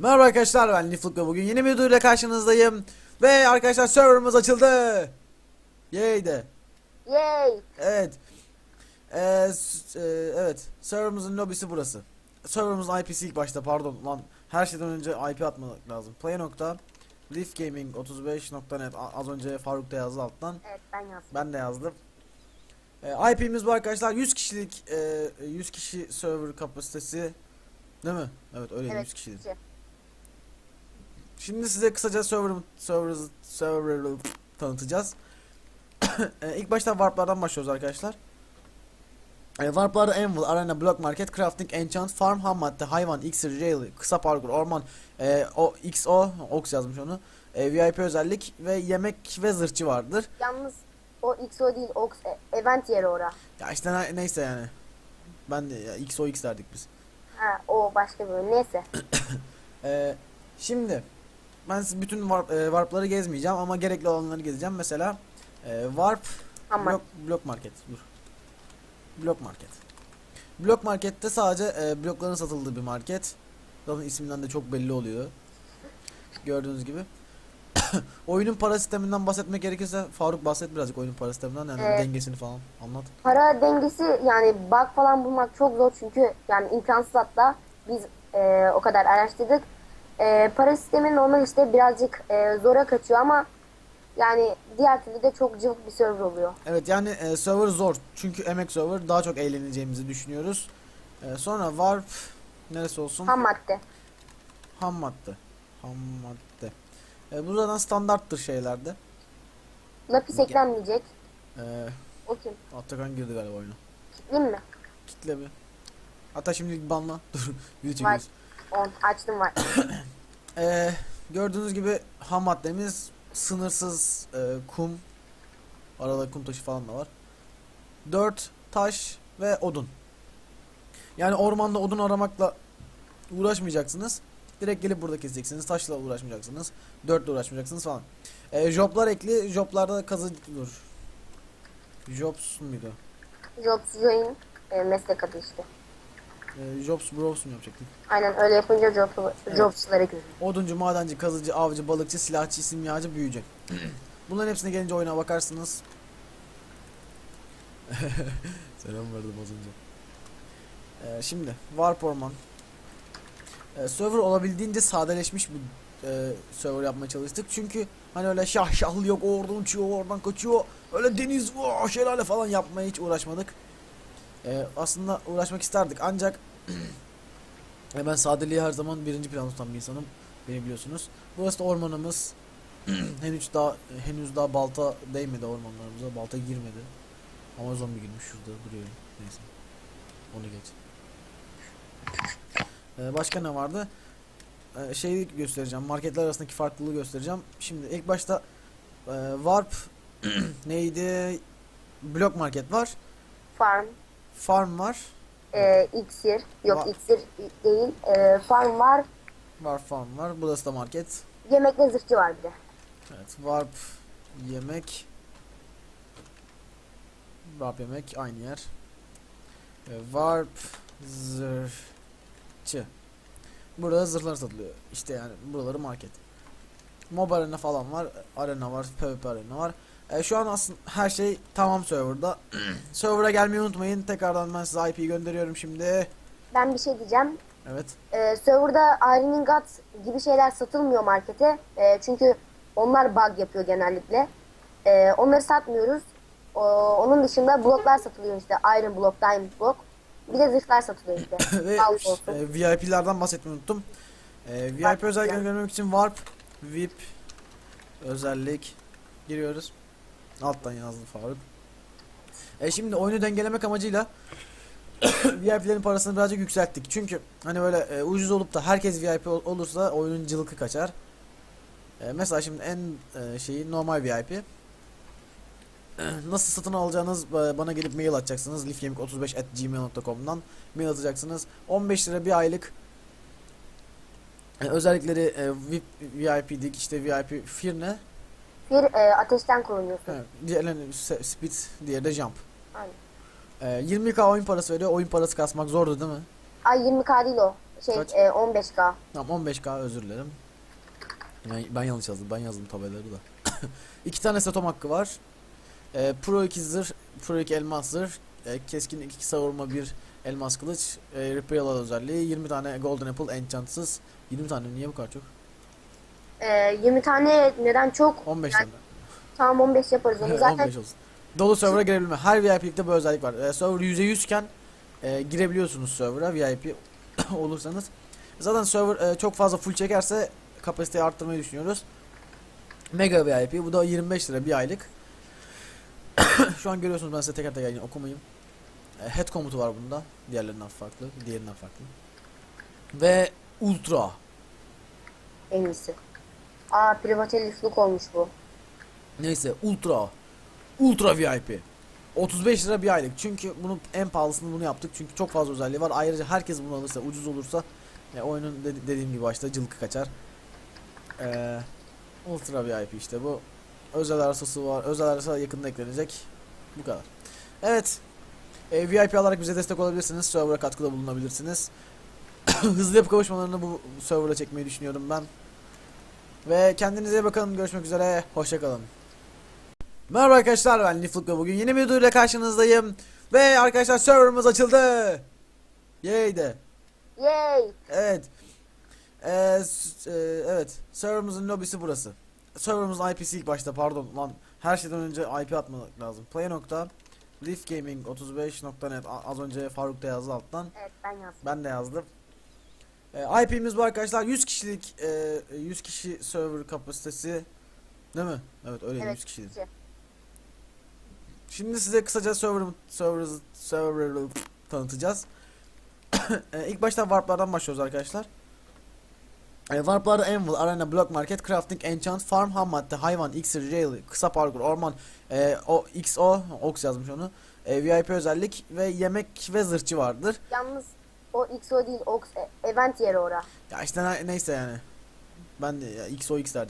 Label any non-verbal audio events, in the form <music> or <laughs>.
Merhaba arkadaşlar ben Nifluk ve bugün yeni bir videoyla karşınızdayım. Ve arkadaşlar serverımız açıldı. Yay de. Yay. Evet. Ee, e, evet. Serverımızın lobisi burası. Serverımızın IP'si ilk başta pardon lan. Her şeyden önce IP atmak lazım. Play nokta. leafgaming35.net A- az önce Faruk da yazdı alttan. Evet ben yazdım. Ben de yazdım. Ee, IP'miz bu arkadaşlar 100 kişilik e, 100 kişi server kapasitesi değil mi? Evet öyle Evet. 100 kişilik. kişi. Şimdi size kısaca server server server'ı tanıtacağız. <coughs> ee, ilk başta warp'lardan başlıyoruz arkadaşlar. Ee, warp'larda Anvil, Arena, Block Market, Crafting, Enchant, Farm, Ham madde, Hayvan, Iksir, Rail, Kısa Parkur, Orman, e, o, XO, Ox yazmış onu. E, VIP özellik ve yemek ve zırhçı vardır. Yalnız o XO değil Ox e- event yeri ora. Ya işte ne- neyse yani. Ben de ya, XO X derdik biz. Ha o başka bir. Neyse. Ee, <coughs> şimdi ben bütün warp, e, warp'ları gezmeyeceğim ama gerekli olanları gezeceğim. Mesela e, warp Ama blok, blok market. Dur. Blok market. Blok markette sadece e, blokların satıldığı bir market. Zaten isminden de çok belli oluyor. Gördüğünüz gibi. <coughs> oyunun para sisteminden bahsetmek gerekirse Faruk bahset birazcık oyunun para sisteminden yani Evet. dengesini falan anlat. para dengesi yani bug falan bulmak çok zor çünkü yani imkansız hatta biz e, o kadar araştırdık. E, para sistemin normal işte birazcık e, zora kaçıyor ama yani diğer türlü de çok cıvık bir server oluyor. Evet yani e, server zor. Çünkü emek server daha çok eğleneceğimizi düşünüyoruz. E, sonra warp neresi olsun? Ham madde. Ham madde. Ham madde. E, bu zaten standarttır şeylerde. Lapis Ge- eklenmeyecek. E, o kim? Atakan girdi galiba oyuna. Kitleyim mi? Kitle mi? Hatta şimdilik banla. <laughs> Dur. Video Büyütüyoruz. 10 açtım var. <coughs> ee, gördüğünüz gibi ham maddemiz sınırsız e, kum. Arada kum taşı falan da var. 4 taş ve odun. Yani ormanda odun aramakla uğraşmayacaksınız. Direkt gelip burada keseceksiniz. Taşla uğraşmayacaksınız. Dörtle uğraşmayacaksınız falan. E, joblar ekli. Joblarda kazı dur. Jobs muydu? Jobs join e, meslek adı işte. E, Jobs Bros mu yapacaktık? Aynen öyle yapınca job, Evet. jobs'lara görüyor. Oduncu, madenci, kazıcı, avcı, balıkçı, silahçı, simyacı, büyücü. Bunların hepsine gelince oyuna bakarsınız. <laughs> Selam verdim az önce. Ee, şimdi Warp Orman. Ee, server olabildiğince sadeleşmiş bir e, server yapmaya çalıştık. Çünkü hani öyle şah şahlı yok o oradan uçuyor o oradan kaçıyor. Öyle deniz vaa, şelale falan yapmaya hiç uğraşmadık. Ee, aslında uğraşmak isterdik ancak <clears throat> e, ben sadeliği her zaman birinci planda tutan bir insanım. Beni biliyorsunuz. Burası da ormanımız. <clears throat> henüz daha henüz daha balta değmedi ormanlarımıza. Balta girmedi. Ama zombi girmiş şurada duruyor. Neyse. Onu geç. Ee, başka ne vardı? Ee, şeyi göstereceğim. Marketler arasındaki farklılığı göstereceğim. Şimdi ilk başta e, Warp <clears throat> neydi? Blok market var. Farm, Farm var. e, iksir, yok Va- iksir değil, e, farm var, Var farm var. Burası da market. yemekle zırhçı var bir de. Evet, warp yemek warp yemek aynı yer. Ee, warp zırhçı. Burada zırhlar satılıyor. İşte yani buraları market. Mob arena falan var. Arena var. PvP arena var. Ee, şu an aslında her şey tamam serverda. <clears throat> Server'a gelmeyi unutmayın. Tekrardan ben size IP'yi gönderiyorum şimdi. Ben bir şey diyeceğim. Evet. E, serverda Iron Ingot gibi şeyler satılmıyor markete. E, çünkü onlar bug yapıyor genellikle. E, onları satmıyoruz. O, onun dışında bloklar satılıyor işte. Iron block, Diamond block. Bir de zırhlar satılıyor işte. <clears throat> Ve e, VIP'lerden bahsetmeyi unuttum. E, VIP özelliklerini görmek için Warp VIP özellik giriyoruz. Alttan yazdı Faruk. E şimdi oyunu dengelemek amacıyla <coughs> VIP'lerin parasını birazcık yükselttik. Çünkü hani böyle e, ucuz olup da herkes VIP ol- olursa oyunun cılkı kaçar. E, mesela şimdi en e, şeyi normal VIP. Nasıl satın alacağınız e, bana gelip mail atacaksınız. lifgaming35@gmail.com'dan mail atacaksınız. 15 lira bir aylık e, özellikleri e, VIP, VIP'dik işte VIP Firne. Bir e, ateşten korunuyorsun. Evet, se- speed, diğeri de jump. Aynen. E, 20k oyun parası veriyor. Oyun parası kasmak zordu değil mi? Ay 20k değil o. Şey Kaç? e, 15k. Tamam 15k özür dilerim. Ben, ben yanlış yazdım. Ben yazdım tabelaları da. <coughs> iki tane setom hakkı var. Ee, Pro 2 zırh, Pro 2 elmas zırh, e, keskin 2 savurma 1 elmas kılıç, e, Repair özelliği, 20 tane Golden Apple enchantsız. 20 tane niye bu kadar çok? E, 20 tane neden çok? 15 Yani tane. Tamam 15 yaparız onu zaten. 15 olsun. Dolu server'a girebilme. Her VIP'likte bu özellik var. Ee, server %100 iken e, girebiliyorsunuz server'a VIP <coughs> olursanız. Zaten server e, çok fazla full çekerse kapasiteyi arttırmayı düşünüyoruz. Mega VIP bu da 25 lira bir aylık. <coughs> Şu an görüyorsunuz ben size teker teker yine okumayayım. E, head komutu var bunda. Diğerlerinden farklı. Diğerinden farklı. Ve Ultra. En iyisi. Aa privateliflik olmuş bu. Neyse Ultra. Ultra VIP. 35 lira bir aylık. Çünkü bunun en pahalısını bunu yaptık. Çünkü çok fazla özelliği var. Ayrıca herkes bunu alırsa, ucuz olursa e, oyunun dedi- dediğim gibi başta cılkı kaçar. Ee, Ultra VIP işte bu. Özel arasası var. Özel arasa yakında eklenecek. Bu kadar. Evet. E, VIP alarak bize destek olabilirsiniz. Server'a katkıda bulunabilirsiniz. <coughs> Hızlı yapı kavuşmalarını bu server'a çekmeyi düşünüyorum ben. Ve kendinize bakın. Görüşmek üzere. Hoşçakalın. Merhaba arkadaşlar ben Nifluk ve bugün yeni bir videoyla karşınızdayım. Ve arkadaşlar serverımız açıldı. Yay de. Yay! Evet. Ee, e, evet. Serverımızın lobisi burası. Serverımızın IP'si ilk başta pardon lan. Her şeyden önce IP atmak lazım. Play nokta. leafgaming35.net A- az önce Faruk da yazdı alttan. Evet ben yazdım. Ben de yazdım. Ee, IP'miz bu arkadaşlar 100 kişilik e, 100 kişi server kapasitesi değil mi? Evet öyle Evet. 100 kişilik. kişi. Şimdi size kısaca server server server'ı tanıtacağız. ee, <coughs> ilk başta warp'lardan başlıyoruz arkadaşlar. Ee, warp'larda Anvil, Arena, Block Market, Crafting, Enchant, Farm, Ham madde, Hayvan, Iksir, Rail, Kısa Parkur, Orman, e, o, XO, Ox yazmış onu. E, VIP özellik ve yemek ve zırhçı vardır. Yalnız o XO değil Ox e- event yeri ora. Ya işte ne- neyse yani. Ben de ya, XO X derdik.